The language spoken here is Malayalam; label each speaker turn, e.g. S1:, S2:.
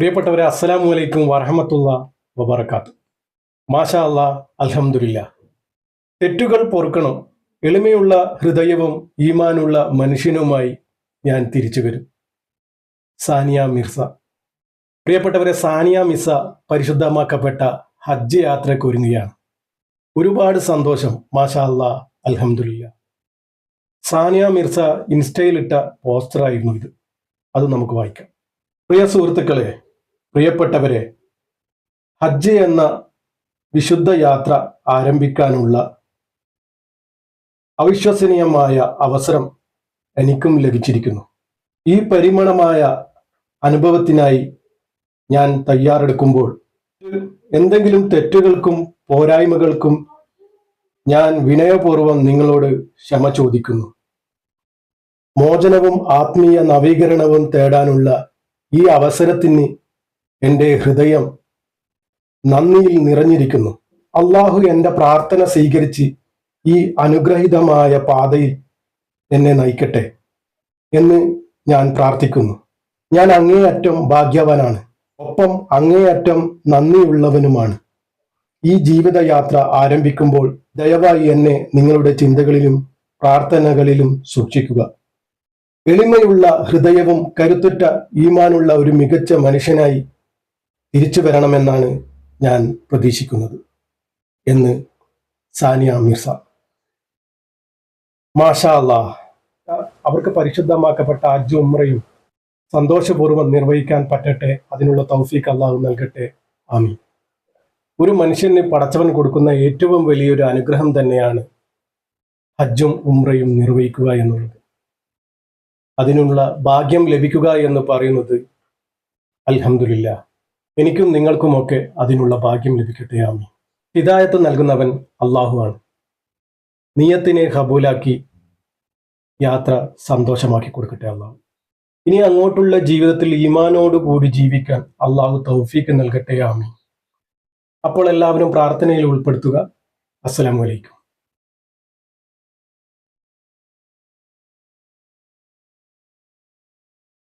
S1: പ്രിയപ്പെട്ടവരെ അസ്സലാമു വലൈക്കും വറഹമത്തുള്ള വബർക്കാത്തു മാഷാ അല്ല അൽഹംദുലില്ല. തെറ്റുകൾ പൊറുക്കണം. എളിമയുള്ള ഹൃദയവും ഈമാനുള്ള മനുഷ്യനുമായി ഞാൻ തിരിച്ചു വരും. സാനിയ മിർസ. പ്രിയപ്പെട്ടവരെ സാനിയ മിസ പരിശുദ്ധമാക്കപ്പെട്ട ഹജ്ജ് യാത്രയ്ക്ക് ഒരുങ്ങുകയാണ് ഒരുപാട് സന്തോഷം മാഷാ അല്ല അൽഹംദുലില്ല. സാനിയ മിർസ ഇൻസ്റ്റയിലിട്ട പോസ്റ്ററായിരുന്നു ഇത്. അത് നമുക്ക് വായിക്കാം. പ്രിയ സുഹൃത്തുക്കളെ പ്രിയപ്പെട്ടവരെ ഹജ്ജ് എന്ന വിശുദ്ധ യാത്ര ആരംഭിക്കാനുള്ള അവിശ്വസനീയമായ അവസരം എനിക്കും ലഭിച്ചിരിക്കുന്നു. ഈ പരിമണമായ അനുഭവത്തിനായി ഞാൻ തയ്യാറെടുക്കുമ്പോൾ എന്തെങ്കിലും തെറ്റുകൾക്കും പോരായ്മകൾക്കും ഞാൻ വിനയപൂർവം നിങ്ങളോട് ക്ഷമ ചോദിക്കുന്നു. മോചനവും ആത്മീയ നവീകരണവും തേടാനുള്ള ഈ അവസരത്തിന് എന്റെ ഹൃദയം നന്ദിയിൽ നിറഞ്ഞിരിക്കുന്നു. അള്ളാഹു എന്റെ പ്രാർത്ഥന സ്വീകരിച്ച് ഈ അനുഗ്രഹിതമായ പാതയിൽ എന്നെ നയിക്കട്ടെ എന്ന് ഞാൻ പ്രാർത്ഥിക്കുന്നു. ഞാൻ അങ്ങേയറ്റം ഭാഗ്യവാനാണ്. ഒപ്പം അങ്ങേയറ്റം നന്ദിയുള്ളവനുമാണ്. ഈ ജീവിതയാത്ര ആരംഭിക്കുമ്പോൾ ദയവായി എന്നെ നിങ്ങളുടെ ചിന്തകളിലും പ്രാർത്ഥനകളിലും സൂക്ഷിക്കുക. എളിമയുള്ള ഹൃദയവും കരുത്തുറ്റ ഈമാനുള്ള ഒരു മികച്ച മനുഷ്യനായി തിരിച്ചു വരണമെന്നാണ് ഞാൻ പ്രതീക്ഷിക്കുന്നത് എന്ന് സാനിയ മിർസ. മാഷാ അവർക്ക് പരിശുദ്ധമാക്കപ്പെട്ട അജ് ഉമ്രയും സന്തോഷപൂർവം നിർവഹിക്കാൻ പറ്റട്ടെ. അതിനുള്ള തൗഫീഖ് അള്ളാഹു നൽകട്ടെ. ആമി ഒരു മനുഷ്യന് പടച്ചവൻ കൊടുക്കുന്ന ഏറ്റവും വലിയൊരു അനുഗ്രഹം തന്നെയാണ് ഹജ്ജും ഉമ്രയും നിർവഹിക്കുക എന്നുള്ളത്. അതിനുള്ള ഭാഗ്യം ലഭിക്കുക എന്ന് പറയുന്നത് അൽഹംദുലില്ല. എനിക്കും നിങ്ങൾക്കുമൊക്കെ അതിനുള്ള ഭാഗ്യം ലഭിക്കട്ടെ ആമി ഹിദായത്ത് നൽകുന്നവൻ അള്ളാഹുവാണ് നിയത്തിനെ ഹബൂലാക്കി യാത്ര സന്തോഷമാക്കി കൊടുക്കട്ടെ അള്ളാഹു ഇനി അങ്ങോട്ടുള്ള ജീവിതത്തിൽ ഈമാനോട് കൂടി ജീവിക്കാൻ അള്ളാഹു തൗഫീക്ക് നൽകട്ടെ ആമി അപ്പോൾ എല്ലാവരും പ്രാർത്ഥനയിൽ ഉൾപ്പെടുത്തുക. അസ്സലാമു അലൈക്കും.